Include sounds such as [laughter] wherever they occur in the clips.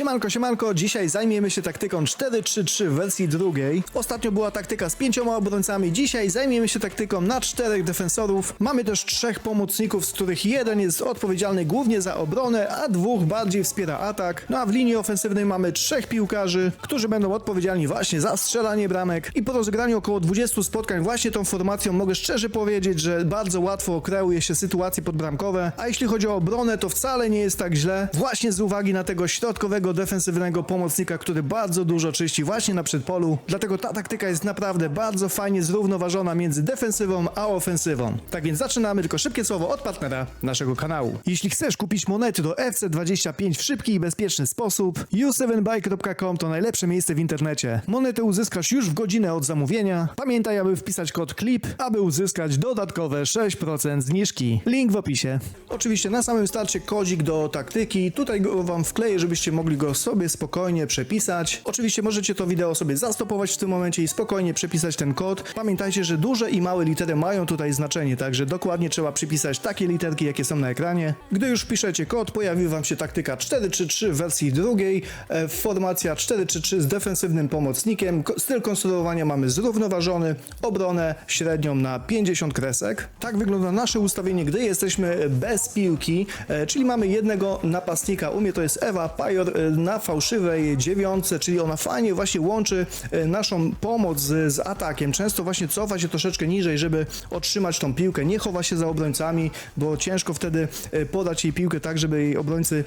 Siemanko, siemanko, dzisiaj zajmiemy się taktyką 4-3-3 w wersji drugiej. Ostatnio była taktyka z pięcioma obrońcami, dzisiaj zajmiemy się taktyką na czterech defensorów. Mamy też trzech pomocników, z których jeden jest odpowiedzialny głównie za obronę, a dwóch bardziej wspiera atak. No a w linii ofensywnej mamy trzech piłkarzy, którzy będą odpowiedzialni właśnie za strzelanie bramek. I po rozegraniu około 20 spotkań właśnie tą formacją mogę szczerze powiedzieć, że bardzo łatwo kreuje się sytuacje podbramkowe, a jeśli chodzi o obronę, to wcale nie jest tak źle, właśnie z uwagi na tego środkowego, defensywnego pomocnika, który bardzo dużo czyści właśnie na przedpolu. Dlatego ta taktyka jest naprawdę bardzo fajnie zrównoważona między defensywą a ofensywą. Tak więc zaczynamy, tylko szybkie słowo od partnera naszego kanału. Jeśli chcesz kupić monety do FC25 w szybki i bezpieczny sposób, u7buy.com to najlepsze miejsce w internecie. Monety uzyskasz już w godzinę od zamówienia. Pamiętaj, aby wpisać kod CLIP, aby uzyskać dodatkowe 6% zniżki. Link w opisie. Oczywiście na samym starcie kodzik do taktyki. Tutaj go wam wkleję, żebyście mogli go sobie spokojnie przepisać. Oczywiście możecie to wideo sobie zastopować w tym momencie i spokojnie przepisać ten kod. Pamiętajcie, że duże i małe litery mają tutaj znaczenie, także dokładnie trzeba przypisać takie literki, jakie są na ekranie. Gdy już wpiszecie kod, pojawi wam się taktyka 4-3-3 w wersji drugiej. E, Formacja 4-3-3 z defensywnym pomocnikiem. Styl konstruowania mamy zrównoważony, obronę średnią na 50 kresek. Tak wygląda nasze ustawienie, gdy jesteśmy bez piłki, e, czyli mamy jednego napastnika. U mnie to jest Ewa Pajor na fałszywej dziewiątce, czyli ona fajnie właśnie łączy e, naszą pomoc z, z atakiem. Często właśnie cofa się troszeczkę niżej, żeby otrzymać tą piłkę. Nie chowa się za obrońcami, bo ciężko wtedy e, podać jej piłkę tak, żeby jej obrońcy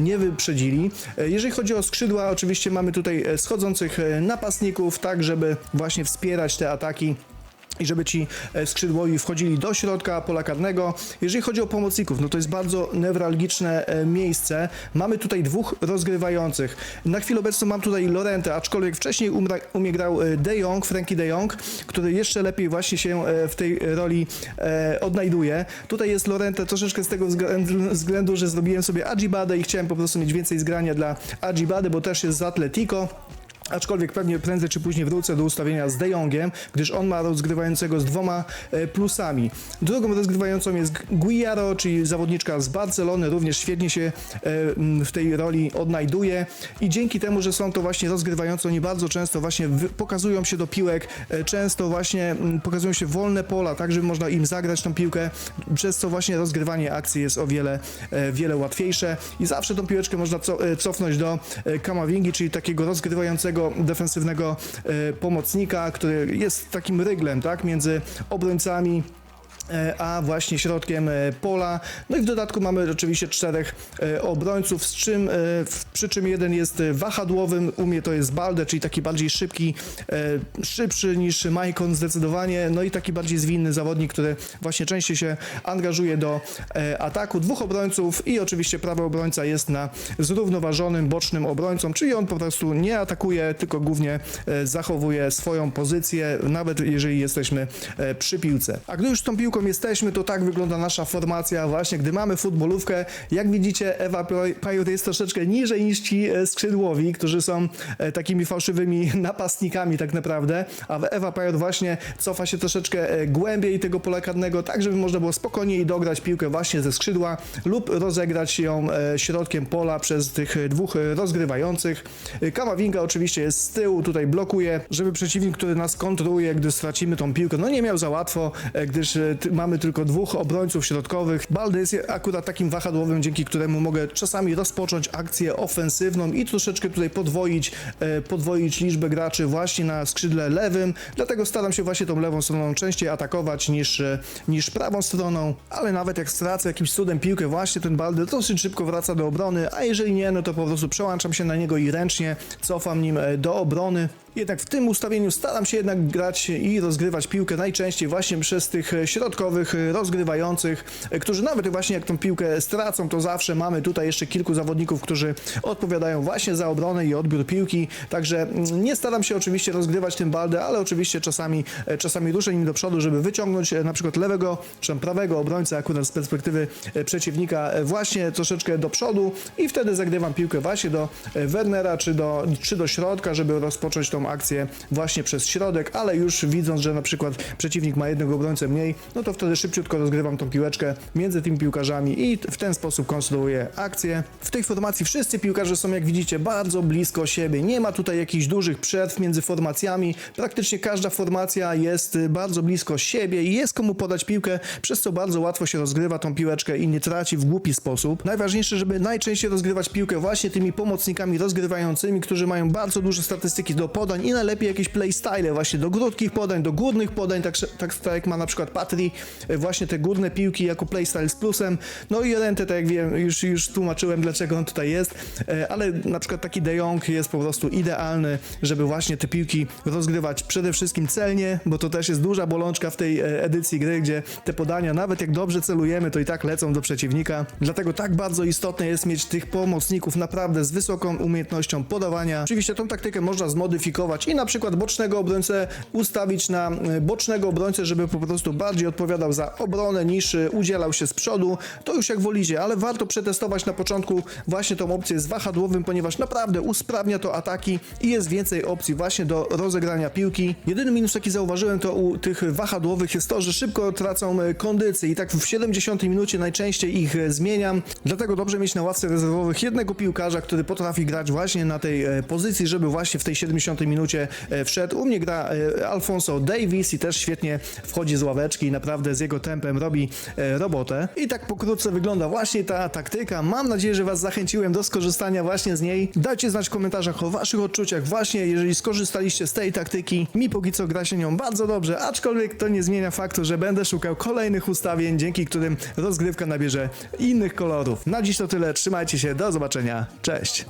nie wyprzedzili. Jeżeli chodzi o skrzydła, oczywiście mamy tutaj schodzących napastników, tak żeby właśnie wspierać te ataki i żeby ci e, skrzydłowi wchodzili do środka pola karnego. Jeżeli chodzi o pomocników, no to jest bardzo newralgiczne e, miejsce. Mamy tutaj dwóch rozgrywających. Na chwilę obecną mam tutaj Lorente, aczkolwiek wcześniej umie grał e, De Jong, Frankie De Jong, który jeszcze lepiej właśnie się w tej roli odnajduje. Tutaj jest Lorente troszeczkę z tego względu, że zrobiłem sobie Ajibadę i chciałem po prostu mieć więcej zgrania dla Ajibady, bo też jest z Atletico. Aczkolwiek pewnie prędzej czy później wrócę do ustawienia z De Jongiem, gdyż on ma rozgrywającego z dwoma e, plusami. Drugą rozgrywającą jest Guiaro, czyli zawodniczka z Barcelony, również świetnie się e, w tej roli odnajduje i dzięki temu, że są to właśnie rozgrywający, oni bardzo często właśnie pokazują się do piłek, e, często właśnie pokazują się wolne pola, tak żeby można im zagrać tą piłkę, przez co właśnie rozgrywanie akcji jest o wiele, wiele łatwiejsze i zawsze tą piłeczkę można co, cofnąć do Kamavingi, czyli takiego rozgrywającego defensywnego e, pomocnika, który jest takim ryglem, tak, między obrońcami a właśnie środkiem e, pola. No i w dodatku mamy oczywiście czterech e, obrońców, z czym, e, przy czym jeden jest e, wahadłowym, u mnie to jest Balde, czyli taki bardziej szybki, e, szybszy niż Maicon zdecydowanie, no i taki bardziej zwinny zawodnik, który właśnie częściej się angażuje do e, ataku. Dwóch obrońców i oczywiście prawy obrońca jest na zrównoważonym bocznym obrońcą, czyli on po prostu nie atakuje, tylko głównie e, zachowuje swoją pozycję, nawet jeżeli jesteśmy e, przy piłce. A gdy już tą piłką jesteśmy, to tak wygląda nasza formacja właśnie, gdy mamy futbolówkę. Jak widzicie, Ewa Pajut jest troszeczkę niżej niż ci e, skrzydłowi, którzy są e, takimi fałszywymi [laughs] napastnikami tak naprawdę, a Ewa Pajot właśnie cofa się troszeczkę e, głębiej tego pola karnego, tak żeby można było spokojniej dograć piłkę właśnie ze skrzydła lub rozegrać ją środkiem pola przez tych dwóch rozgrywających. Kamavinga oczywiście jest z tyłu, tutaj blokuje, żeby przeciwnik, który nas kontruje, gdy stracimy tą piłkę, no nie miał za łatwo, gdyż mamy tylko dwóch obrońców środkowych. Balde jest akurat takim wahadłowym, dzięki któremu mogę czasami rozpocząć akcję ofensywną i troszeczkę tutaj podwoić, e, podwoić liczbę graczy właśnie na skrzydle lewym, dlatego staram się właśnie tą lewą stroną częściej atakować niż, e, niż prawą stroną, ale nawet jak stracę jakimś cudem piłkę, właśnie ten Balde dosyć szybko wraca do obrony, a jeżeli nie, no to po prostu przełączam się na niego i ręcznie cofam nim e, do obrony. Jednak w tym ustawieniu staram się jednak grać i rozgrywać piłkę najczęściej właśnie przez tych e, środkowych e, rozgrywających, e, którzy nawet właśnie jak tą piłkę stracą, to zawsze mamy tutaj jeszcze kilku zawodników, którzy odpowiadają właśnie za obronę i odbiór piłki. Także mm, nie staram się oczywiście rozgrywać tym baldę, ale oczywiście czasami, czasami ruszę nim do przodu, żeby wyciągnąć na przykład lewego czy prawego obrońcę akurat z perspektywy przeciwnika właśnie troszeczkę do przodu i wtedy zagrywam piłkę właśnie do Wernera czy do, czy do środka, żeby rozpocząć tą akcję właśnie przez środek, ale już widząc, że na przykład przeciwnik ma jednego obrońcę mniej, no to wtedy szybciutko rozgrywam tą piłeczkę między tymi piłkarzami i w ten sposób konstruuję akcję. W tej formacji wszyscy piłkarze są, jak widzicie, bardzo blisko siebie. Nie ma tutaj jakichś dużych przerw między formacjami. Praktycznie każda formacja jest y, bardzo blisko siebie i jest komu podać piłkę, przez co bardzo łatwo się rozgrywa tą piłeczkę i nie traci w głupi sposób. Najważniejsze, żeby najczęściej rozgrywać piłkę właśnie tymi pomocnikami rozgrywającymi, którzy mają bardzo duże statystyki do podań i najlepiej jakieś playstyle właśnie do krótkich podań, do górnych podań, tak, tak, tak jak ma na przykład Patri, y, właśnie te górne piłki jako playstyle z plusem. No i Rente, tak jak wiem, już, już tłumaczyłem, dlaczego on tutaj jest, e, ale na przykład taki De Jong jest po prostu idealny, żeby właśnie te piłki rozgrywać przede wszystkim celnie, bo to też jest duża bolączka w tej e, edycji gry, gdzie te podania, nawet jak dobrze celujemy, to i tak lecą do przeciwnika. Dlatego tak bardzo istotne jest mieć tych pomocników naprawdę z wysoką umiejętnością podawania. Oczywiście tą taktykę można zmodyfikować i na przykład bocznego obrońcę ustawić na e, bocznego obrońcę, żeby po prostu bardziej odpowiadał za obronę niż e, udzielał się z przodu. To już jak wolicie, ale warto przetestować na początku właśnie tą opcję z wahadłowym, ponieważ naprawdę usprawnia to ataki i jest więcej opcji właśnie do rozegrania piłki. Jedyny minus jaki zauważyłem to u tych wahadłowych jest to, że szybko tracą e, kondycję i tak w 70 minucie najczęściej ich zmieniam. Dlatego dobrze mieć na ławce rezerwowych jednego piłkarza, który potrafi grać właśnie na tej pozycji, żeby właśnie w tej 70 minucie e, wszedł. U mnie gra e, Alfonso Davis i też świetnie wchodzi z ławeczki i naprawdę z jego tempem robi e, robotę. I tak pokrótce wygląda właśnie ta taktyka. Mam nadzieję, że Was zachęciłem do skorzystania właśnie z niej. Dajcie znać w komentarzach o Waszych odczuciach właśnie, jeżeli skorzystaliście z tej taktyki. Mi póki co gra się nią bardzo dobrze, aczkolwiek to nie zmienia faktu, że będę szukał kolejnych ustawień, dzięki którym rozgrywka nabierze innych kolorów. Na dziś to tyle, trzymajcie się, do zobaczenia, cześć!